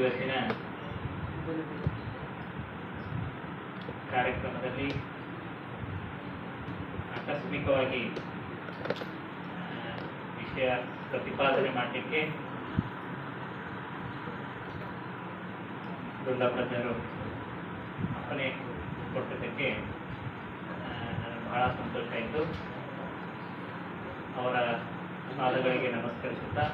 ಇವತ್ತಿನ ಕಾರ್ಯಕ್ರಮದಲ್ಲಿ ಆಕಸ್ಮಿಕವಾಗಿ ವಿಷಯ ಪ್ರತಿಪಾದನೆ ಮಾಡಲಿಕ್ಕೆ ದುರ್ಗಾಪ್ರಜ್ಞರು ಅಪ್ಪನೆ ಕೊಟ್ಟಿದ್ದಕ್ಕೆ ಬಹಳ ಸಂತೋಷ ಆಯಿತು. ಅವರ ಪಾದಗಳಿಗೆ ನಮಸ್ಕರಿಸುತ್ತಾ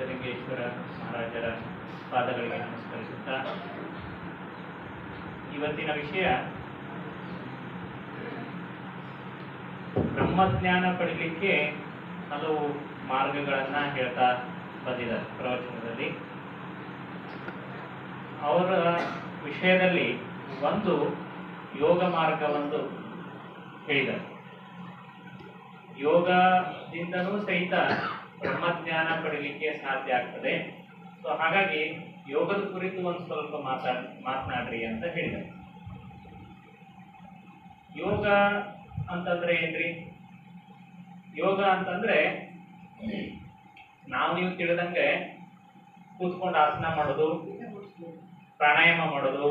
ಸಿದ್ಧಲಿಂಗೇಶ್ವರ ಮಹಾರಾಜರ ಪಾದಗಳಿಗೆ ನಮಸ್ಕರಿಸುತ್ತಾ, ಇವತ್ತಿನ ವಿಷಯ ಬ್ರಹ್ಮಜ್ಞಾನ ಪಡೀಲಿಕ್ಕೆ ಹಲವು ಮಾರ್ಗಗಳನ್ನ ಹೇಳ್ತಾ ಬಂದಿದ್ದಾರೆ ಪ್ರವಚನದಲ್ಲಿ. ಅವರ ವಿಷಯದಲ್ಲಿ ಒಂದು ಯೋಗ ಮಾರ್ಗವೊಂದು ಹೇಳಿದ್ದಾರೆ. ಯೋಗದಿಂದನೂ ಸಹಿತ ಬ್ರಹ್ಮಜ್ಞಾನ ಪಡೀಲಿಕ್ಕೆ ಸಾಧ್ಯ ಆಗ್ತದೆ. ಸೊ ಹಾಗಾಗಿ ಯೋಗದ ಕುರಿತು ಒಂದು ಸ್ವಲ್ಪ ಮಾತಾಡ್ ಮಾತನಾಡ್ರಿ ಅಂತ ಹೇಳಿದೆ. ಯೋಗ ಅಂತಂದ್ರೆ ಏನ್ರಿ? ಯೋಗ ಅಂತಂದ್ರೆ ನಾವು ನೀವು ತಿಳಿದಂಗೆ ಕೂತ್ಕೊಂಡು ಆಸನ ಮಾಡೋದು, ಪ್ರಾಣಾಯಾಮ ಮಾಡೋದು,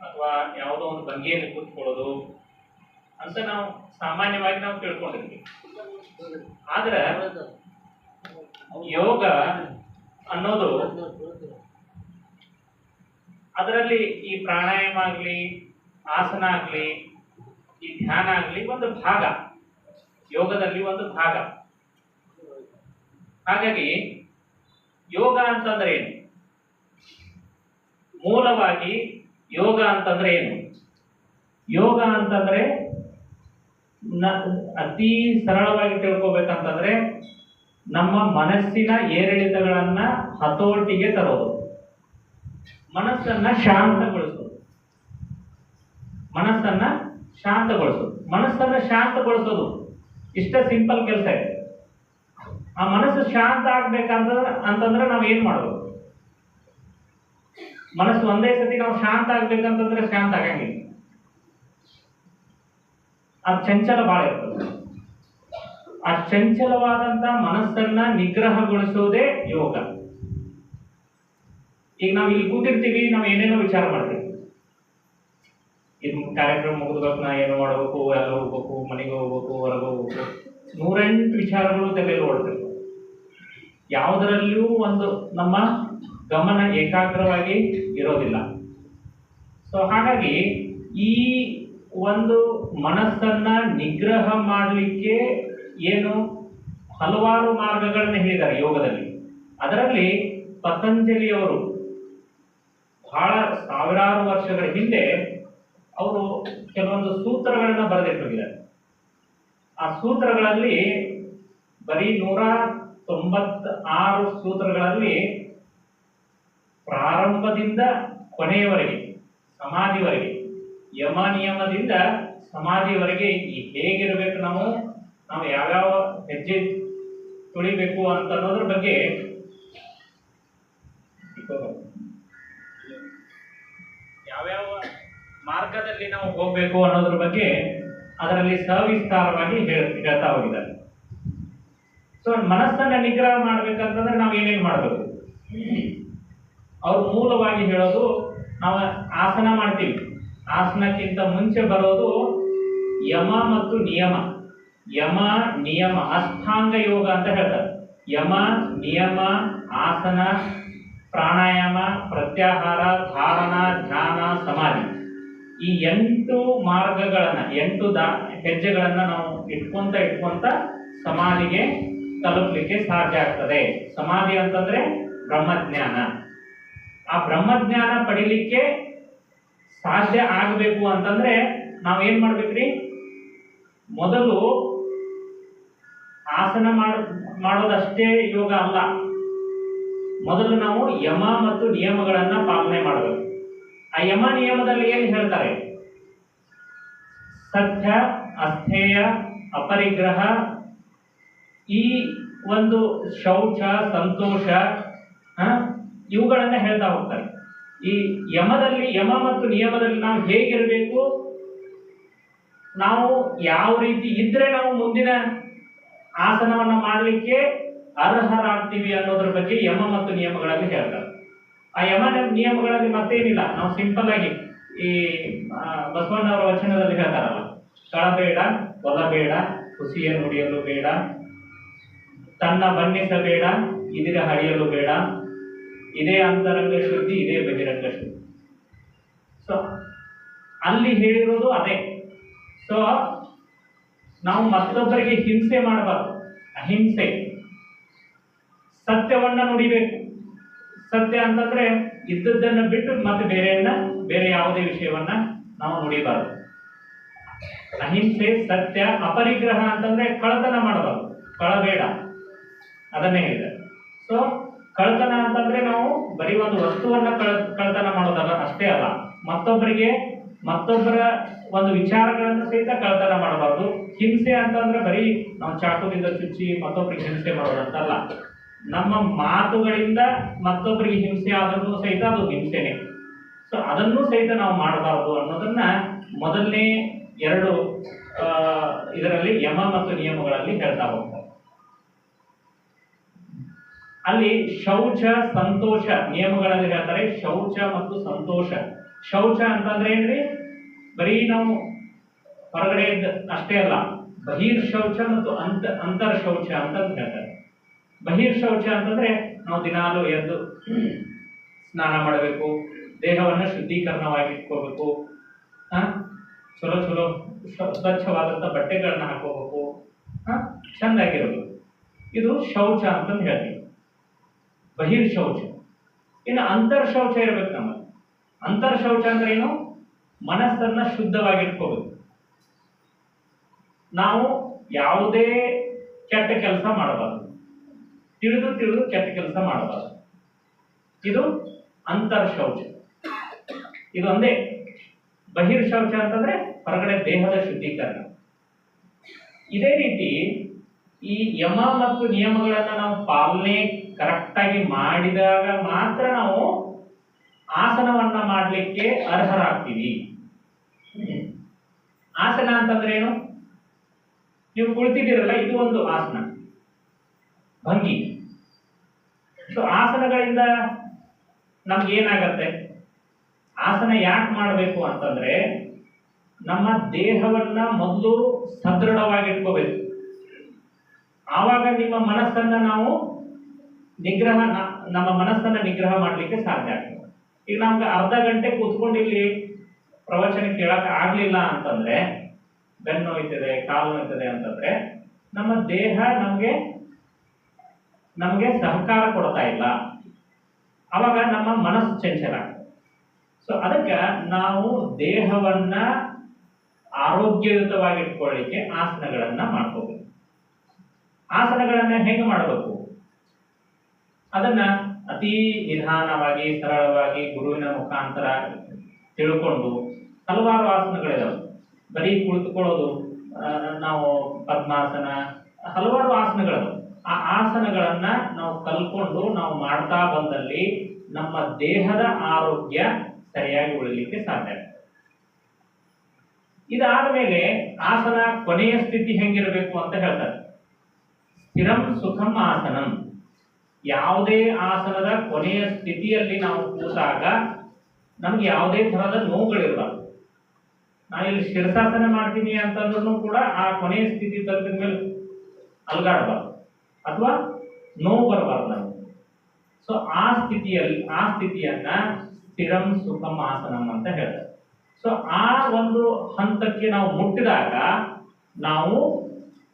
ಅಥವಾ ಯಾವುದೋ ಒಂದು ಭಂಗಿಯಲ್ಲಿ ಕೂತ್ಕೊಳ್ಳೋದು ಅಂತ ನಾವು ಸಾಮಾನ್ಯವಾಗಿ ನಾವು ತಿಳ್ಕೊಂಡಿರ್ತೀವಿ ಆದ್ರೆ ಯೋಗ ಅನ್ನೋದು ಅದರಲ್ಲಿ ಈ ಪ್ರಾಣಾಯಾಮ ಆಗ್ಲಿ, ಆಸನ ಆಗ್ಲಿ, ಈ ಧ್ಯಾನ ಆಗ್ಲಿ ಒಂದು ಭಾಗ. ಯೋಗದಲ್ಲಿ ಒಂದು ಭಾಗ. ಹಾಗಾಗಿ ಯೋಗ ಅಂತಂದ್ರೆ ಏನು? ಮೂಲವಾಗಿ ಯೋಗ ಅಂತಂದ್ರೆ ಏನು? ಯೋಗ ಅಂತಂದ್ರೆ ಅತಿ ಸರಳವಾಗಿ ತಿಳ್ಕೊಬೇಕಂತಂದ್ರೆ ನಮ್ಮ ಮನಸ್ಸಿನ ಏರಿಳಿತಗಳನ್ನ ಹತೋಟಿಗೆ ತರೋದು. ಮನಸ್ಸನ್ನ ಶಾಂತಗೊಳಿಸೋದು. ಮನಸ್ಸನ್ನ ಶಾಂತಗೊಳಿಸೋದು. ಮನಸ್ಸನ್ನ ಶಾಂತಗೊಳಿಸೋದು. ಇಷ್ಟ ಸಿಂಪಲ್ ಕೆಲಸ ಇದೆ. ಆ ಮನಸ್ಸು ಶಾಂತ ಆಗ್ಬೇಕಂತಂದ್ರೆ, ಅಂತಂದ್ರೆ ನಾವು ಏನ್ ಮಾಡ್ಬೇಕು ಮನಸ್ಸು ಒಂದೇ ಸತಿ ನಾವು ಶಾಂತ ಆಗ್ಬೇಕಂತಂದ್ರೆ ಶಾಂತ ಆಗಂಗಿಲ್ಲ. ಆ ಚಂಚಲ ಭಾಳ ಇರ್ತದೆ. ಆ ಚಂಚಲವಾದಂತ ಮನಸ್ಸನ್ನ ನಿಗ್ರಹಗೊಳಿಸೋದೇ ಯೋಗ. ಈಗ ನಾವು ಇಲ್ಲಿ ಕೂತಿರ್ತೀವಿ, ನಾವು ಏನೇನೋ ವಿಚಾರ ಮಾಡ್ತೀವಿ. ಇದು ಕಾರ್ಯಕ್ರಮ ಮುಗಿದ್ಬೇಕು ನಾ ಏನು ಮಾಡಬೇಕು ಎಲ್ಲ ಹೋಗ್ಬೇಕು, ಮನೆಗೆ ಹೋಗ್ಬೇಕು, ಹೊರಗೆ ಹೋಗ್ಬೇಕು. ನೂರೆಂಟು ವಿಚಾರಗಳು ತಲೆಯಲ್ಲಿ ಓಡ್ತಿರ್ತವೆ ಯಾವುದರಲ್ಲಿಯೂ ಒಂದು ನಮ್ಮ ಗಮನ ಏಕಾಗ್ರವಾಗಿ ಇರೋದಿಲ್ಲ. ಸೊ ಹಾಗಾಗಿ ಈ ಒಂದು ಮನಸ್ಸನ್ನ ನಿಗ್ರಹ ಮಾಡಲಿಕ್ಕೆ ಏನು ಹಲವಾರು ಮಾರ್ಗಗಳನ್ನ ಹೇಳಿದ್ದಾರೆ ಯೋಗದಲ್ಲಿ. ಅದರಲ್ಲಿ ಪತಂಜಲಿಯವರು ಬಹಳ ಸಾವಿರಾರು ವರ್ಷಗಳ ಹಿಂದೆ ಅವರು ಕೆಲವೊಂದು ಸೂತ್ರಗಳನ್ನ ಬರೆದಿಟ್ಟಿದ್ದಾರೆ ಆ ಸೂತ್ರಗಳಲ್ಲಿ ಬರೀ ನೂರ ತೊಂಬತ್ತ ಆರು ಸೂತ್ರಗಳಲ್ಲಿ ಪ್ರಾರಂಭದಿಂದ ಕೊನೆಯವರೆಗೆ, ಸಮಾಧಿವರೆಗೆ, ಯಮ ನಿಯಮದಿಂದ ಸಮಾಧಿವರೆಗೆ ಹೇಗಿರಬೇಕು ನಾವು? ನಾವು ಯಾವ್ಯಾವ ಹೆಜ್ಜೆ ತುಳಿಬೇಕು ಅಂತ ಅನ್ನೋದ್ರ ಬಗ್ಗೆ ಯಾವ್ಯಾವ ಮಾರ್ಗದಲ್ಲಿ ನಾವು ಹೋಗ್ಬೇಕು ಅನ್ನೋದ್ರ ಬಗ್ಗೆ ಅದರಲ್ಲಿ ಸವಿಸ್ತಾರವಾಗಿ ಹೇಳ್ ಹೇಳ್ತಾ ಹೋಗಿದ್ದಾರೆ. ಸೊ ಮನಸ್ಸನ್ನ ನಿಗ್ರಹ ಮಾಡ್ಬೇಕಂತಂದ್ರೆ ನಾವು ಏನೇನು ಮಾಡಬೇಕು? ಅವ್ರು ಮೂಲವಾಗಿ ಹೇಳೋದು ನಾವು ಆಸನ ಮಾಡ್ತೀವಿ. ಆಸನಕ್ಕಿಂತ ಮುಂಚೆ ಬರೋದು ಯಮ ಮತ್ತು ನಿಯಮ. ಯಮ, ನಿಯಮ, ಅಷ್ಟಾಂಗ ಯೋಗ ಅಂತ ಹೇಳ್ತಾರೆ. ಯಮ, ನಿಯಮ, ಆಸನ, ಪ್ರಾಣಾಯಾಮ, ಪ್ರತ್ಯಾಹಾರ, ಧಾರಣ, ಧ್ಯಾನ, ಸಮಾಧಿ. ಈ ಎಂಟು ಮಾರ್ಗಗಳನ್ನು, ಎಂಟು ದಾ, ಹೆಜ್ಜೆಗಳನ್ನು ನಾವು ಇಟ್ಕೊಂತ ಇಟ್ಕೊಂತ ಸಮಾಧಿಗೆ ತಲುಪಲಿಕ್ಕೆ ಸಾಧ್ಯ ಆಗ್ತದೆ. ಸಮಾಧಿ ಅಂತಂದ್ರೆ ಬ್ರಹ್ಮಜ್ಞಾನ. ಆ ಬ್ರಹ್ಮಜ್ಞಾನ ಪಡಿಲಿಕ್ಕೆ ಸಾಧ್ಯ ಆಗಬೇಕು ಅಂತಂದ್ರೆ ನಾವು ಏನ್ ಮಾಡ್ಬೇಕ್ರಿ? ಮೊದಲು ಆಸನ ಮಾಡ, ಮಾಡೋದಷ್ಟೇ ಯೋಗ ಅಲ್ಲ. ಮೊದಲು ನಾವು ಯಮ ಮತ್ತು ನಿಯಮಗಳನ್ನ ಪಾಲನೆ ಮಾಡಬೇಕು. ಆ ಯಮ ನಿಯಮದಲ್ಲಿ ಏನು ಹೇಳ್ತಾರೆ? ಸತ್ಯ ಅಸ್ಥೇಯ, ಅಪರಿಗ್ರಹ, ಈ ಒಂದು ಶೌಚ, ಸಂತೋಷ ಇವುಗಳನ್ನ ಹೇಳ್ತಾ ಹೋಗ್ತಾರೆ. ಈ ಯಮದಲ್ಲಿ, ಯಮ ಮತ್ತು ನಿಯಮದಲ್ಲಿ ನಾವು ಹೇಗಿರಬೇಕು? ನಾವು ಯಾವ ರೀತಿ ಇದ್ರೆ ನಾವು ಮುಂದಿನ ಆಸನವನ್ನ ಮಾಡಲಿಕ್ಕೆ ಅರ್ಹರಾಗ್ತೀವಿ ಅನ್ನೋದ್ರ ಬಗ್ಗೆ ಯಮ ಮತ್ತು ನಿಯಮಗಳಲ್ಲಿ ಹೇಳ್ತಾರೆ. ಆ ಯಮ ನಿಯಮಗಳಲ್ಲಿ ಮತ್ತೇನಿಲ್ಲ. ನಾವು ಸಿಂಪಲ್ ಆಗಿ ಈ ಬಸವಣ್ಣವರ ವಚನದಲ್ಲಿ ಹೇಳ್ತಾರಲ್ಲ, ಕಳಬೇಡ ಕೊಲಬೇಡ ಹುಸಿಯ ನುಡಿಯಲು ಬೇಡ, ತನ್ನ ಬಣ್ಣಿಸಬೇಡ, ಇದಿರ ಹಳಿಯಲು ಬೇಡ ಇದೇ ಅಂತರಂಗ ಶುದ್ಧಿ, ಇದೇ ಬಹಿರಂಗ ಶುದ್ಧಿ. ಸೊ ಅಲ್ಲಿ ಹೇಳಿರೋದು ಅದೇ. ಸೊ ನಾವು ಮತ್ತೊಬ್ಬರಿಗೆ ಹಿಂಸೆ ಮಾಡಬಾರ್ದು. ಅಹಿಂಸೆ. ಸತ್ಯವನ್ನ ನುಡಿಬೇಕು. ಸತ್ಯ ಅಂತಂದ್ರೆ ಇದ್ದದ್ದನ್ನು ಬಿಟ್ಟು ಮತ್ತೆ ಬೇರೆಯನ್ನ, ಬೇರೆ ಯಾವುದೇ ವಿಷಯವನ್ನ ನಾವು ನುಡಿಬಾರ್ದು. ಅಹಿಂಸೆ, ಸತ್ಯ, ಅಪರಿಗ್ರಹ ಅಂತಂದ್ರೆ ಕಳತನ ಮಾಡಬಾರ್ದು. ಕಳಬೇಡ ಅದನ್ನೇ ಹೇಳಿದೆ ಸೊ ಕಳ್ತನ ಅಂತಂದ್ರೆ ನಾವು ಬರೀ ಒಂದು ವಸ್ತುವನ್ನ ಕಳ್ ಕಳ್ತನ ಮಾಡೋದಲ್ಲ, ಅಷ್ಟೇ ಅಲ್ಲ. ಮತ್ತೊಬ್ಬರಿಗೆ, ಮತ್ತೊಬ್ಬರ ಒಂದು ವಿಚಾರಗಳನ್ನು ಸಹಿತ ಕಳ್ತನ ಮಾಡಬಾರ್ದು. ಹಿಂಸೆ ಅಂತಂದ್ರೆ ಬರೀ ನಾವು ಚಾಕುದಿಂದ ಚುಚ್ಚಿ ಮತ್ತೊಬ್ಬರಿಗೆ ಹಿಂಸೆ ಮಾಡೋದಂತಲ್ಲ. ನಮ್ಮ ಮಾತುಗಳಿಂದ ಮತ್ತೊಬ್ಬರಿಗೆ ಹಿಂಸೆ ಆದರೂ ಸಹಿತ ಅದು ಹಿಂಸೆನೆ. ಸೊ ಅದನ್ನು ಸಹಿತ ನಾವು ಮಾಡಬಾರ್ದು ಅನ್ನೋದನ್ನ ಮೊದಲನೇ ಎರಡು ಇದರಲ್ಲಿ ಯಮ ಮತ್ತು ನಿಯಮಗಳಲ್ಲಿ ಹೇಳ್ತಾ ಹೋಗ್ತಾರೆ ಅಲ್ಲಿ ಶೌಚ, ಸಂತೋಷ ನಿಯಮಗಳಲ್ಲಿ ಹೇಳ್ತಾರೆ. ಶೌಚ ಮತ್ತು ಸಂತೋಷ. ಶೌಚ ಅಂತಂದ್ರೆ ಏನ್ರಿ? ಬರೀ ನಾವು ಹೊರಗಡೆ ಅಷ್ಟೇ ಅಲ್ಲ, ಬಹಿರ್ ಶೌಚ ಮತ್ತು ಅಂತ, ಅಂತರ್ ಶೌಚ ಅಂತ ಹೇಳ್ತಾರೆ. ಬಹಿರ್ ಶೌಚ ಅಂತಂದ್ರೆ ನಾವು ದಿನಾಲು ಎದ್ದು ಸ್ನಾನ ಮಾಡಬೇಕು, ದೇಹವನ್ನು ಶುದ್ಧೀಕರಣವಾಗಿ ಇಟ್ಕೋಬೇಕು ಚಲೋ ಚಲೋ ಸ್ವ- ಸ್ವಚ್ಛವಾದಂತ ಬಟ್ಟೆಗಳನ್ನ ಹಾಕೋಬೇಕು ಹಾ ಚಂದಾಗಿರೋದು. ಇದು ಶೌಚ ಅಂತಂದು ಹೇಳ್ತೀವಿ. ಬಹಿರ್ ಶೌಚ ಇನ್ನು ಅಂತರ್ ಶೌಚ ಇರಬೇಕು ನಮ್ಮಲ್ಲಿ. ಅಂತರ್ ಶೌಚ ಅಂದ್ರೆ ಏನು? ಮನಸ್ಸನ್ನ ಶುದ್ಧವಾಗಿಟ್ಕೋಬೇಕು. ನಾವು ಯಾವುದೇ ಕೆಟ್ಟ ಕೆಲಸ ಮಾಡಬಾರದು. ತಿಳಿದು ತಿಳಿದು ಕೆಟ್ಟ ಕೆಲಸ ಮಾಡಬಾರದು. ಇದು ಅಂತರ್ ಶೌಚ ಇದೊಂದೇ. ಬಹಿರ್ ಶೌಚ ಅಂತಂದ್ರೆ ಹೊರಗಡೆ ದೇಹದ ಶುದ್ಧೀಕರಣ. ಇದೇ ರೀತಿ ಈ ಯಮ ಮತ್ತು ನಿಯಮಗಳನ್ನ ನಾವು ಪಾಲನೆ ಕರೆಕ್ಟ್ ಆಗಿ ಮಾಡಿದಾಗ ಮಾತ್ರ ನಾವು ಆಸನವನ್ನ ಮಾಡಲಿಕ್ಕೆ ಅರ್ಹರಾಗ್ತೀವಿ. ಆಸನ ಅಂತಂದ್ರೆ ಏನು? ನೀವು ಕುಳಿತಿದ್ದೀರಲ್ಲ, ಇದು ಒಂದು ಆಸನ. ಭಂಗಿ. ಸೊ, ಆಸನಗಳಿಂದ ನಮ್ಗೆ ಏನಾಗತ್ತೆ? ಆಸನ ಯಾಕೆ ಮಾಡಬೇಕು ಅಂತಂದ್ರೆ, ನಮ್ಮ ದೇಹವನ್ನ ಮೊದಲು ಸದೃಢವಾಗಿಟ್ಕೋಬೇಕು. ಆವಾಗ ನಿಮ್ಮ ಮನಸ್ಸನ್ನ ನಾವು ನಿಗ್ರಹ ನಮ್ಮ ಮನಸ್ಸನ್ನ ನಿಗ್ರಹ ಮಾಡಲಿಕ್ಕೆ ಸಾಧ್ಯ ಆಗ್ತದೆ. ಈಗ ನಮ್ಗೆ ಅರ್ಧ ಗಂಟೆ ಕೂತ್ಕೊಂಡು ಇಲ್ಲಿ ಪ್ರವಚನ ಕೇಳಕ್ ಆಗ್ಲಿಲ್ಲ ಅಂತಂದ್ರೆ, ಬೆನ್ನು ನೋಯ್ತದೆ, ಕಾಲು ನೋಯ್ತದೆ ಅಂತಂದ್ರೆ, ನಮ್ಮ ದೇಹ ನಮ್ಗೆ, ನಮಗೆ ಸಹಕಾರ ಕೊಡ್ತಾ ಇಲ್ಲ. ಅವಾಗ ನಮ್ಮ ಮನಸ್ಸು ಚಂಚಲ ಸೊ ಅದಕ್ಕೆ ನಾವು ದೇಹವನ್ನ ಆರೋಗ್ಯಯುತವಾಗಿ ಇಟ್ಕೊಳ್ಳಿಕ್ಕೆ ಆಸನಗಳನ್ನ ಮಾಡ್ಕೋಬೇಕು. ಆಸನಗಳನ್ನ ಹೆಂಗೆ ಮಾಡಬೇಕು? ಅದನ್ನ ಅತಿ ನಿಧಾನವಾಗಿ, ಸರಳವಾಗಿ ಗುರುವಿನ ಮುಖಾಂತರ ತಿಳ್ಕೊಂಡು ಹಲವಾರು ಆಸನಗಳಿದಾವೆ. ಬರೀ ಕುಳಿತುಕೊಳ್ಳೋದು ನಾವು ಪದ್ಮಾಸನ, ಹಲವಾರು ಆಸನಗಳಿದಾವೆ. ಆ ಆಸನಗಳನ್ನ ನಾವು ಕಲ್ಕೊಂಡು ನಾವು ಮಾಡ್ತಾ ಬಂದಲ್ಲಿ ನಮ್ಮ ದೇಹದ ಆರೋಗ್ಯ ಸರಿಯಾಗಿ ಉಳಿಲಿಕ್ಕೆ ಸಾಧ್ಯ. ಇದಾದ ಮೇಲೆ ಆಸನ ಕೊನೆಯ ಸ್ಥಿತಿ ಹೆಂಗಿರಬೇಕು ಅಂತ ಹೇಳ್ತಾರೆ. ಸ್ಥಿರಂ ಸುಖಂ ಆಸನಂ. ಯಾವುದೇ ಆಸನದ ಕೊನೆಯ ಸ್ಥಿತಿಯಲ್ಲಿ ನಾವು ಕೂತಾಗ ನಮ್ಗೆ ಯಾವುದೇ ನೋವುಗಳಿರಲ್ಲ ನಾನು ಇಲ್ಲಿ ಶಿರಸಾಸನ ಮಾಡ್ತೀನಿ ಅಂತಂದ್ರೂ ಕೂಡ ಆ ಕೊನೆಯ ಸ್ಥಿತಿ ತಲುಪಿದ ಮೇಲೆ ಅಲ್ಗಾಡಬಾರ್ದು ಅಥವಾ ನೋವು ಬರಬಾರ್ದು ನಮ್ಗೆ. ಸೊ ಆ ಸ್ಥಿತಿಯಲ್ಲಿ, ಆ ಸ್ಥಿತಿಯನ್ನ ಸ್ಥಿರಂ ಸುಖಂ ಆಸನಂ ಅಂತ ಹೇಳ್ತಾರೆ. ಸೊ ಆ ಒಂದು ಹಂತಕ್ಕೆ ನಾವು ಮುಟ್ಟಿದಾಗ ನಾವು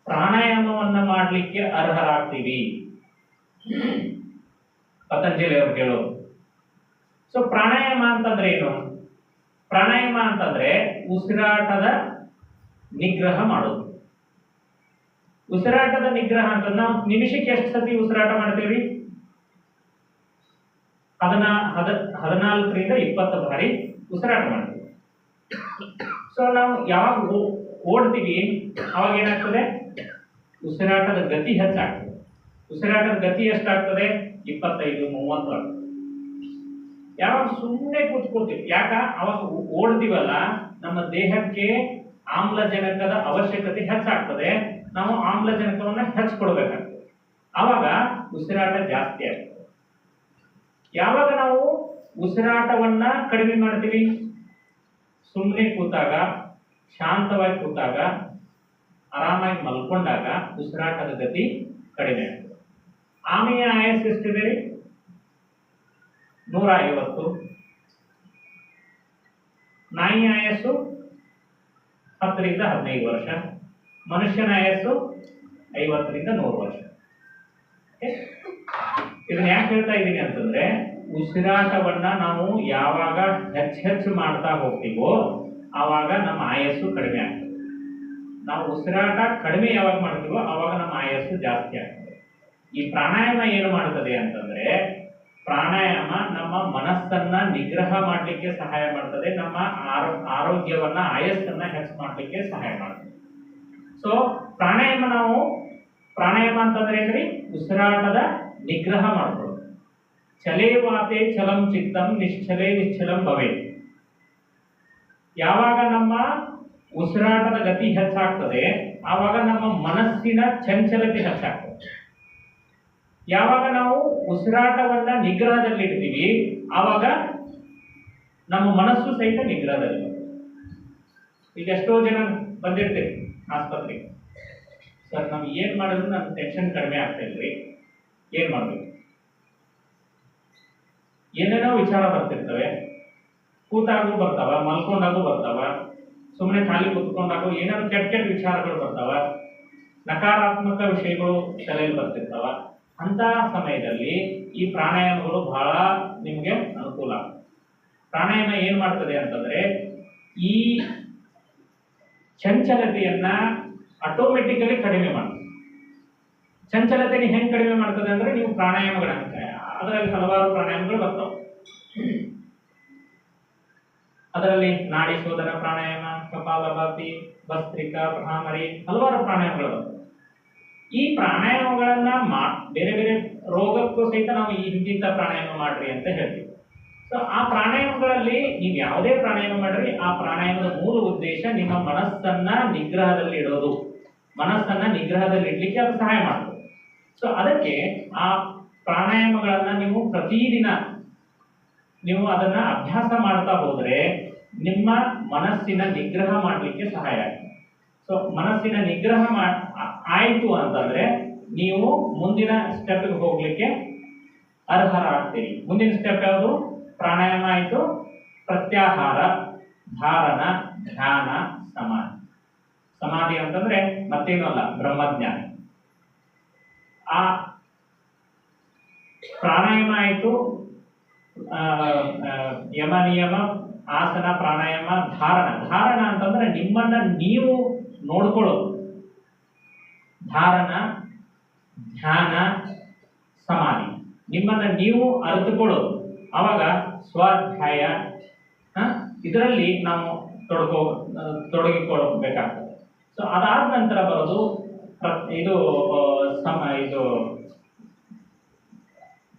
ಪ್ರಾಣಾಯಾಮವನ್ನ ಮಾಡಲಿಕ್ಕೆ ಅರ್ಹರಾಗ್ತೀವಿ. ಪತಂಜಲಿ ಅವರು ಹೇಳೋದು ಸೊ ಪ್ರಾಣಾಯಾಮ ಅಂತಂದ್ರೆ ಏನು? ಪ್ರಾಣಾಯಾಮ ಅಂತಂದ್ರೆ ಉಸಿರಾಟದ ನಿಗ್ರಹ ಮಾಡೋದು. ಉಸಿರಾಟದ ನಿಗ್ರಹ ಅಂತ ನಾವು ನಿಮಿಷಕ್ಕೆ ಎಷ್ಟು ಸತಿ ಉಸಿರಾಟ ಮಾಡ್ತೀವಿ? ಹದಿನಾ, ಹದ, ಹದಿನಾಲ್ಕರಿಂದ ಇಪ್ಪತ್ತು ಬಾರಿ ಉಸಿರಾಟ ಮಾಡ್ತೀವಿ. ಸೊ ನಾವು ಯಾವಾಗ ಓಡ್ತೀವಿ, ಅವಾಗ ಏನಾಗ್ತದೆ? ಉಸಿರಾಟದ ಗತಿ ಹೆಚ್ಚಾಗ್ತದೆ. ಉಸಿರಾಟದ ಗತಿ ಎಷ್ಟಾಗ್ತದೆ? ಇಪ್ಪತ್ತೈದು, ಮೂವತ್ತು ಆಗ್ತದೆ. ಯಾವಾಗ ಸುಮ್ಮನೆ ಕೂತ್ಕೊಳ್ತೀವಿ. ಯಾಕ? ಅವಾಗ ಓಡ್ತೀವಲ್ಲ, ನಮ್ಮ ದೇಹಕ್ಕೆ ಆಮ್ಲಜನಕದ ಅವಶ್ಯಕತೆ ಹೆಚ್ಚಾಗ್ತದೆ. ನಾವು ಆಮ್ಲಜನಕವನ್ನ ಹೆಚ್ಚು ಕೊಡ್ಬೇಕಾಗ್ತದೆ ಅವಾಗ ಉಸಿರಾಟ ಜಾಸ್ತಿ ಆಗ್ತದೆ. ಯಾವಾಗ ನಾವು ಉಸಿರಾಟವನ್ನ ಕಡಿಮೆ ಮಾಡ್ತೀವಿ? ಸುಮ್ಮನೆ ಕೂತಾಗ, ಶಾಂತವಾಗಿ ಕೂತಾಗ, ಆರಾಮಾಗಿ ಮಲ್ಕೊಂಡಾಗ ಉಸಿರಾಟದ ಗತಿ ಕಡಿಮೆ ಆಗ್ತದೆ. ಆಮೆಯ ಆಯಸ್ಸು ಎಷ್ಟಿದೆ ರೀ ನೂರ ಐವತ್ತು. ನಾಯಿಯ ಆಯಸ್ಸು ಹತ್ತರಿಂದ ಹದಿನೈದು ವರ್ಷ. ಮನುಷ್ಯನ ಆಯಸ್ಸು ಐವತ್ತರಿಂದ ನೂರು ವರ್ಷ? ಇದನ್ನ ಯಾಕೆ ಹೇಳ್ತಾ ಇದ್ದೀನಿ ಅಂತಂದ್ರೆ, ಉಸಿರಾಟವನ್ನ ನಾವು ಯಾವಾಗ ಹೆಚ್ಚು ಹೆಚ್ಚು ಮಾಡ್ತಾ ಹೋಗ್ತೀವೋ ಆವಾಗ ನಮ್ಮ ಆಯಸ್ಸು ಕಡಿಮೆ ಆಗ್ತದೆ. ನಾವು ಉಸಿರಾಟ ಕಡಿಮೆ ಯಾವಾಗ ಮಾಡ್ತೀವೋ ಆವಾಗ ನಮ್ಮ ಆಯಸ್ಸು ಜಾಸ್ತಿ ಆಗ್ತದೆ. ಈ ಪ್ರಾಣಾಯಾಮ ಏನು ಮಾಡ್ತದೆ ಅಂತಂದ್ರೆ, ಪ್ರಾಣಾಯಾಮ ನಮ್ಮ ಮನಸ್ಸನ್ನ ನಿಗ್ರಹ ಮಾಡಲಿಕ್ಕೆ ಸಹಾಯ ಮಾಡ್ತದೆ, ನಮ್ಮ ಆರೋ, ಆರೋಗ್ಯವನ್ನ, ಆಯಸ್ಸನ್ನ ಹೆಚ್ಚು ಮಾಡಲಿಕ್ಕೆ ಸಹಾಯ ಮಾಡ್ತದೆ. ಸೊ ಪ್ರಾಣಾಯಾಮ ನಾವು, ಪ್ರಾಣಾಯಾಮ ಅಂತಂದ್ರೆ ಏನ್ರಿ? ಉಸಿರಾಟದ ನಿಗ್ರಹ ಮಾಡ್ಕೊಳ್ಳೋದು. ಚಲೇ ವಾತೆ ಚಲಂ ಚಿತ್ತಂ ನಿಶ್ಚಲೇ ನಿಶ್ಚಲಂ ಭವೇ. ಯಾವಾಗ ನಮ್ಮ ಉಸಿರಾಟದ ಗತಿ ಹೆಚ್ಚಾಗ್ತದೆ, ಆವಾಗ ನಮ್ಮ ಮನಸ್ಸಿನ ಚಂಚಲತೆ ಹೆಚ್ಚಾಗ್ತದೆ. ಯಾವಾಗ ನಾವು ಉಸಿರಾಟವನ್ನ ನಿಗ್ರಹದಲ್ಲಿ ಇಡ್ತೀವಿ, ಆವಾಗ ನಮ್ಮ ಮನಸ್ಸು ಸಹಿತ ನಿಗ್ರಹದಲ್ಲಿ. ಈಗ ಎಷ್ಟೋ ಜನ ಬಂದಿರ್ತೀವಿ ಆಸ್ಪತ್ರೆಗೆ. ಸರ್, ನಾವು ಏನ್ ಮಾಡಿದ್ರು ನನ್ನ ಟೆನ್ಷನ್ ಕಡಿಮೆ ಆಗ್ತಾ ಇಲ್ರಿ. ಏನ್ ಮಾಡ್ಬೇಕು? ಏನೇನೋ ವಿಚಾರ ಬರ್ತಿರ್ತವೆ. ಕೂತಾಗೂ ಬರ್ತಾವ, ಮಲ್ಕೊಂಡಾಗೂ ಬರ್ತಾವ ಸುಮ್ಮನೆ ಖಾಲಿ ಕೂತ್ಕೊಂಡಾಗೂ ಏನಾದ್ರು ಕೆಟ್ಟ ಕೆಟ್ಟ ವಿಚಾರಗಳು ಬರ್ತಾವ, ನಕಾರಾತ್ಮಕ ವಿಷಯಗಳು ತಲೆಯಲ್ಲಿ ಬರ್ತಿರ್ತಾವ. ಅಂತ ಸಮಯದಲ್ಲಿ ಈ ಪ್ರಾಣಾಯಾಮಗಳು ಬಹಳ ನಿಮಗೆ ಅನುಕೂಲ ಪ್ರಾಣಾಯಾಮ ಏನ್ ಮಾಡ್ತದೆ ಅಂತಂದ್ರೆ ಈ ಚಂಚಲತೆಯನ್ನ ಆಟೋಮೆಟಿಕಲಿ ಕಡಿಮೆ ಮಾಡ್ತದೆ. ಚಂಚಲತೆನ ಹೆಂಗ್ ಕಡಿಮೆ ಮಾಡ್ತದೆ ಅಂದ್ರೆ ನೀವು ಪ್ರಾಣಾಯಾಮಗಳನ್ನ ಅದರಲ್ಲಿ ಹಲವಾರು ಪ್ರಾಣಾಯಾಮಗಳು ಬರ್ತಾವೆ. ಅದರಲ್ಲಿ ನಾಡಿ ಶೋಧನ ಪ್ರಾಣಾಯಾಮ, ಕಪಾಲಭಾತಿ, ಭಸ್ತ್ರಿಕಾ ಭ್ರಾಮರಿ ಹಲವಾರು ಪ್ರಾಣಾಯಾಮಗಳು ಬರ್ತವೆ. ಈ ಪ್ರಾಣಾಯಾಮಗಳನ್ನ ಮಾ, ಬೇರೆ ಬೇರೆ ರೋಗಕ್ಕೂ ಸಹಿತ ನಾವು ಈ ಇಂತಿಂತ ಪ್ರಾಣಾಯಾಮ ಮಾಡ್ರಿ ಅಂತ ಹೇಳ್ತೀವಿ. ಸೊ ಆ ಪ್ರಾಣಾಯಾಮಗಳಲ್ಲಿ ನೀವು ಯಾವುದೇ ಪ್ರಾಣಾಯಾಮ ಮಾಡ್ರಿ, ಆ ಪ್ರಾಣಾಯಾಮದ ಮೂಲ ಉದ್ದೇಶ ನಿಮ್ಮ ಮನಸ್ಸನ್ನ ನಿಗ್ರಹದಲ್ಲಿ ಇಡೋದು. ಮನಸ್ಸನ್ನ ನಿಗ್ರಹದಲ್ಲಿ ಇಡ್ಲಿಕ್ಕೆ ಅದು ಸಹಾಯ ಮಾಡ್ತದೆ. ಸೊ ಅದಕ್ಕೆ ಆ ಪ್ರಾಣಾಯಾಮಗಳನ್ನ ನೀವು ಪ್ರತಿದಿನ ನೀವು ಅದನ್ನ ಅಭ್ಯಾಸ ಮಾಡ್ತಾ ಹೋದ್ರೆ ನಿಮ್ಮ ಮನಸ್ಸಿನ ನಿಗ್ರಹ ಮಾಡಲಿಕ್ಕೆ ಸಹಾಯ ಆಗ್ತದೆ. ಸೊ ಮನಸ್ಸಿನ ನಿಗ್ರಹ ಮಾ ಆ- ಆಯ್ತು ಅಂತಂದ್ರೆ ನೀವು ಮುಂದಿನ ಸ್ಟೆಪ್ಗೆ ಹೋಗ್ಲಿಕ್ಕೆ ಅರ್ಹರಾಗ್ತೀರಿ. ಮುಂದಿನ ಸ್ಟೆಪ್ ಯಾವುದು? ಪ್ರಾಣಾಯಾಮ ಆಯಿತು. ಪ್ರತ್ಯಾಹಾರ, ಧಾರಣ, ಧ್ಯಾನ, ಸಮಾಧಿ. ಸಮಾಧಿ ಅಂತಂದ್ರೆ ಮತ್ತೇನು ಅಲ್ಲ, ಬ್ರಹ್ಮಜ್ಞಾನ. ಆ ಪ್ರಾಣಾಯಾಮ ಆಯ್ತು. ಯಮ ನಿಯಮ, ಆಸನ, ಪ್ರಾಣಾಯಾಮ, ಧಾರಣ. ಧಾರಣ ಅಂತಂದ್ರೆ ನಿಮ್ಮನ್ನ ನೀವು ನೋಡ್ಕೊಳ್ಳೋದು. ಧಾರಣ, ಧ್ಯಾನ, ಸಮಾಧಿ. ನಿಮ್ಮನ್ನ ನೀವು ಅರಿತುಕೊಳ್ಳೋದು. ಅವಾಗ ಸ್ವಾಧ್ಯಾಯ? ಇದರಲ್ಲಿ ನಾವು ತೊಡಗೋ ತೊಡಗಿಕೊಳ್ಳಬೇಕಾಗ್ತದೆ. ಸೊ ಅದಾದ ನಂತರ ಬರೋದು ಇದು ಸಮ, ಇದು,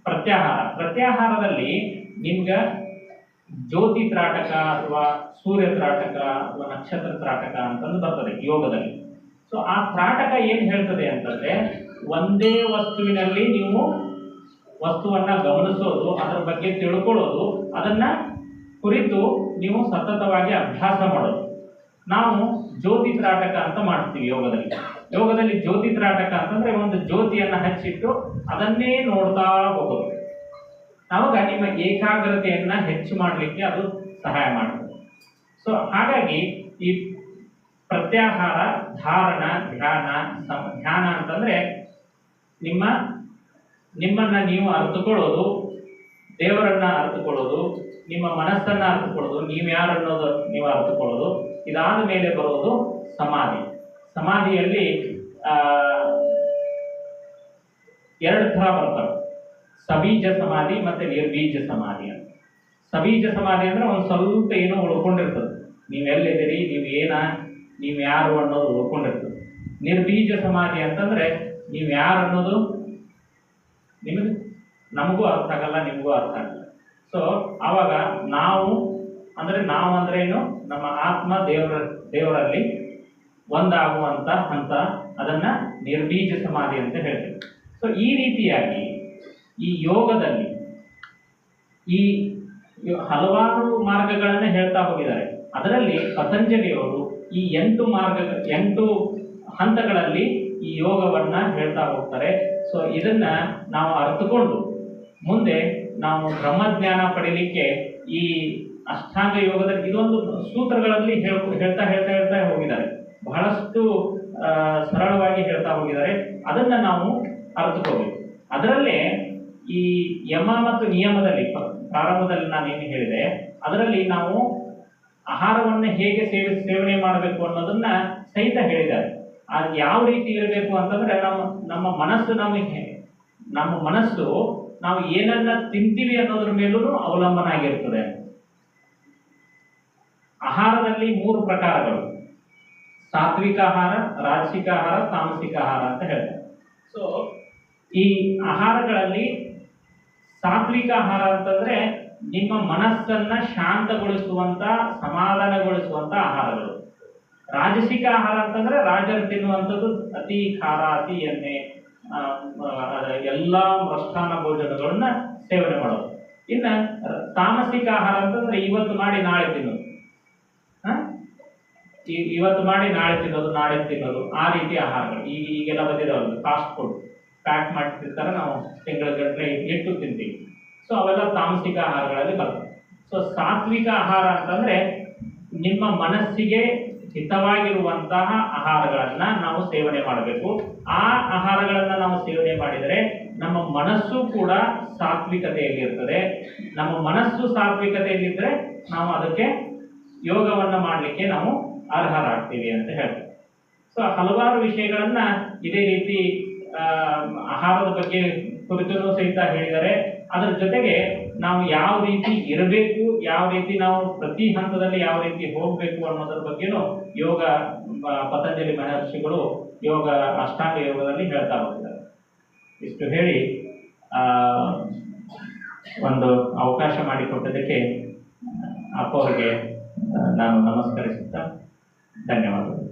ಪ್ರತ್ಯಾಹಾರ. ಪ್ರತ್ಯಾಹಾರದಲ್ಲಿ ನಿಮ್ಗೆ ಜ್ಯೋತಿ ತ್ರಾಟಕ ಅಥವಾ ಸೂರ್ಯ ತ್ರಾಟಕ ಅಥವಾ ನಕ್ಷತ್ರ ತ್ರಾಟಕ ಅಂತಂದು ಬರ್ತದೆ ಯೋಗದಲ್ಲಿ. ಸೊ ಆ ತ್ರಾಟಕ ಏನ್ ಹೇಳ್ತದೆ ಅಂತಂದ್ರೆ ಒಂದೇ ವಸ್ತುವಿನಲ್ಲಿ ನೀವು ವಸ್ತುವನ್ನ ಗಮನಿಸೋದು, ಅದರ ಬಗ್ಗೆ ತಿಳ್ಕೊಳ್ಳೋದು, ಅದನ್ನ ಕುರಿತು ನೀವು ಸತತವಾಗಿ ಅಭ್ಯಾಸ ಮಾಡೋದು. ನಾವು ಜ್ಯೋತಿ ತ್ರಾಟಕ ಅಂತ ಮಾಡ್ತೀವಿ ಯೋಗದಲ್ಲಿ. ಯೋಗದಲ್ಲಿ ಜ್ಯೋತಿ ತ್ರಾಟಕ ಅಂತಂದ್ರೆ ಒಂದು ಜ್ಯೋತಿಯನ್ನ ಹಚ್ಚಿಟ್ಟು ಅದನ್ನೇ ನೋಡ್ತಾ ಹೋಗೋದು. ಆವಾಗ ನಿಮ್ಮ ಏಕಾಗ್ರತೆಯನ್ನ ಹೆಚ್ಚು ಮಾಡಲಿಕ್ಕೆ ಅದು ಸಹಾಯ ಮಾಡುತ್ತದೆ ಸೊ ಹಾಗಾಗಿ ಈ ಪ್ರತ್ಯಾಹಾರ, ಧಾರಣ, ಧ್ಯಾನ ಧ್ಯಾನ ಅಂತಂದ್ರೆ ನಿಮ್ಮ, ನಿಮ್ಮನ್ನ ನೀವು ಅರ್ಥಕೊಳ್ಳೋದು ದೇವರನ್ನ ಅರ್ಥಕೊಳ್ಳೋದು ನಿಮ್ಮ ಮನಸ್ಸನ್ನ ಅರ್ಥಕೊಳ್ಳೋದು ನೀವು ಯಾರು ಅನ್ನೋದು ನೀವು ಅರ್ಥಕೊಳ್ಳೋದು ಇದಾದ ಮೇಲೆ ಬರೋದು ಸಮಾಧಿ. ಸಮಾಧಿಯಲ್ಲಿ ಎರಡು ಥರ ಬರ್ತವೆ. ಸಬೀಜ ಸಮಾಧಿ ಮತ್ತೆ ನಿರ್ಬೀಜ ಸಮಾಧಿ ಅಂತ. ಸಬೀಜ ಸಮಾಧಿ ಅಂದ್ರೆ ಒಂದು ಸ್ವಲ್ಪ ಏನೋ ಉಳ್ಕೊಂಡಿರ್ತದೆ. ನೀವು ಎಲ್ಲಿದ್ದೀರಿ, ನೀವು ಏನ ನೀವು ಯಾರು ಅನ್ನೋದು ಉಳ್ಕೊಂಡಿರ್ತದೆ ನಿರ್ಬೀಜ ಸಮಾಧಿ ಅಂತಂದ್ರೆ ನೀವು ಯಾರು ಅನ್ನೋದು ನಿಮಗೆ, ನಮಗೂ ಅರ್ಥ ಆಗಲ್ಲ, ನಿಮಗೂ ಅರ್ಥ ಆಗಲ್ಲ. ಸೊ ಆವಾಗ ನಾವು, ಅಂದ್ರೆ ನಾವು ಅಂದ್ರೆ ಏನು? ನಮ್ಮ ಆತ್ಮ ದೇವರ, ದೇವರಲ್ಲಿ ಒಂದಾಗುವಂತ ಹಂತ, ಅದನ್ನ ನಿರ್ಬೀಜ ಸಮಾಧಿ ಅಂತ ಹೇಳ್ತೀವಿ. ಸೊ ಈ ರೀತಿಯಾಗಿ ಈ ಯೋಗದಲ್ಲಿ ಈ ಹಲವಾರು ಮಾರ್ಗಗಳನ್ನ ಹೇಳ್ತಾ ಹೋಗಿದ್ದಾರೆ. ಅದರಲ್ಲಿ ಪತಂಜಲಿಯವರು ಈ ಎಂಟು ಮಾರ್ಗ, ಎಂಟು ಹಂತಗಳಲ್ಲಿ ಈ ಯೋಗವನ್ನ ಹೇಳ್ತಾ ಹೋಗ್ತಾರೆ. ಸೊ ಇದನ್ನ ನಾವು ಅರ್ಥಕೊಂಡು ಮುಂದೆ ನಾವು ಬ್ರಹ್ಮಜ್ಞಾನ ಪಡೀಲಿಕ್ಕೆ ಈ ಅಷ್ಟಾಂಗ ಯೋಗದಲ್ಲಿ ಇದೊಂದು ಸೂತ್ರಗಳಲ್ಲಿ ಹೇಳ್ಕೊ ಹೇಳ್ತಾ ಹೇಳ್ತಾ ಹೇಳ್ತಾ ಹೋಗಿದ್ದಾರೆ. ಬಹಳಷ್ಟು ಸರಳವಾಗಿ ಹೇಳ್ತಾ ಹೋಗಿದ್ದಾರೆ. ಅದನ್ನ ನಾವು ಅರ್ಥಕೋಬೇಕು ಅದರಲ್ಲೇ ಈ ಯಮ ಮತ್ತು ನಿಯಮದಲ್ಲಿ, ಪ್ರಾರಂಭದಲ್ಲಿ ನಾನು ಏನು ಹೇಳಿದೆ, ಅದರಲ್ಲಿ ನಾವು ಆಹಾರವನ್ನು ಹೇಗೆ ಸೇವಿ, ಸೇವನೆ ಮಾಡಬೇಕು ಅನ್ನೋದನ್ನ ಸಹಿತ ಹೇಳಿದ್ದಾರೆ. ಅದು ಯಾವ ರೀತಿ ಇರಬೇಕು ಅಂತಂದ್ರೆ ನಮ್ಮ ನಮ್ಮ ಮನಸ್ಸು ನಮಗೆ ನಮ್ಮ ಮನಸ್ಸು ನಾವು ಏನನ್ನ ತಿಂತೀವಿ ಅನ್ನೋದ್ರ ಮೇಲೂ ಅವಲಂಬನ ಆಗಿರ್ತದೆ. ಆಹಾರದಲ್ಲಿ ಮೂರು ಪ್ರಕಾರಗಳು. ಸಾತ್ವಿಕ ಆಹಾರ ರಾಜಸಿಕ ಆಹಾರ ತಾಮಸಿಕ ಆಹಾರ ಅಂತ ಹೇಳ್ತಾರೆ. ಸೊ ಈ ಆಹಾರಗಳಲ್ಲಿ ಸಾತ್ವಿಕ ಆಹಾರ ಅಂತಂದ್ರೆ ನಿಮ್ಮ ಮನಸ್ಸನ್ನ ಶಾಂತಗೊಳಿಸುವಂತ, ಸಮಾಧಾನಗೊಳಿಸುವಂತ ಆಹಾರಗಳು. ರಾಜಸಿಕ ಆಹಾರ ಅಂತಂದ್ರೆ ರಾಜರು ತಿನ್ನುವಂಥದ್ದು ಅತಿ ಖಾರ, ಅತಿ ಎಣ್ಣೆ ಎಲ್ಲಾ ಮೃಷ್ಟಾನ್ನ ಭೋಜನಗಳನ್ನ ಸೇವನೆ ಮಾಡೋದು. ಇನ್ನ ತಾಮಸಿಕ ಆಹಾರ ಅಂತಂದ್ರೆ ಇವತ್ತು ಮಾಡಿ ನಾಳೆ ತಿನ್ನೋದು? ಇವತ್ತು ಮಾಡಿ ನಾಳೆ ತಿನ್ನೋದು ನಾಳೆ ತಿನ್ನೋದು, ಆ ರೀತಿ ಆಹಾರಗಳು. ಈಗ ಈಗೆಲ್ಲ ಬಂದಿದೆ ಫಾಸ್ಟ್ ಫುಡ್ ಪ್ಯಾಕ್ ಮಾಡ್ತಿರ್ತಾರೆ ನಾವು ತಿಂಗಳ ಗಂಟೆ ಇಟ್ಟು ತಿಂತೀವಿ. ಸೊ ಅವೆಲ್ಲ ತಾಮಸಿಕ ಆಹಾರಗಳಲ್ಲಿ ಬರ್ತವೆ. ಸೊ ಸಾತ್ವಿಕ ಆಹಾರ ಅಂತಂದ್ರೆ ನಿಮ್ಮ ಮನಸ್ಸಿಗೆ ಹಿತವಾಗಿರುವಂತಹ ಆಹಾರಗಳನ್ನ ನಾವು ಸೇವನೆ ಮಾಡಬೇಕು. ಆ ಆಹಾರಗಳನ್ನ ನಾವು ಸೇವನೆ ಮಾಡಿದರೆ ನಮ್ಮ ಮನಸ್ಸು ಕೂಡ ಸಾತ್ವಿಕತೆಯಲ್ಲಿರ್ತದೆ. ನಮ್ಮ ಮನಸ್ಸು ಸಾತ್ವಿಕತೆಯಲ್ಲಿದ್ದರೆ ನಾವು ಅದಕ್ಕೆ ಯೋಗವನ್ನು ಮಾಡಲಿಕ್ಕೆ ನಾವು ಅರ್ಹರಾಗ್ತೀವಿ ಅಂತ ಹೇಳ್ತೀವಿ. ಸೊ ಹಲವಾರು ವಿಷಯಗಳನ್ನ ಇದೇ ರೀತಿ ಆಹಾರದ ಬಗ್ಗೆ ಕುರಿತು ಸಹಿತ ಹೇಳಿದ್ದಾರೆ ಅದರ ಜೊತೆಗೆ ನಾವು ಯಾವ ರೀತಿ ಇರಬೇಕು, ಯಾವ ರೀತಿ ನಾವು ಪ್ರತಿ ಹಂತದಲ್ಲಿ ಯಾವ ರೀತಿ ಹೋಗಬೇಕು ಅನ್ನೋದ್ರ ಬಗ್ಗೆನೂ ಯೋಗ ಪತಂಜಲಿ ಮಹರ್ಷಿಗಳು ಯೋಗ, ಅಷ್ಟಾಂಗ ಯೋಗದಲ್ಲಿ ಹೇಳ್ತಾ ಹೋಗ್ತಾರೆ ಇಷ್ಟು ಹೇಳಿ ಒಂದು ಅವಕಾಶ ಮಾಡಿಕೊಟ್ಟದಕ್ಕೆ ಅಪ್ಪ ಅವರಿಗೆ ನಾನು ನಮಸ್ಕರಿಸುತ್ತಾ ಧನ್ಯವಾದಗಳು.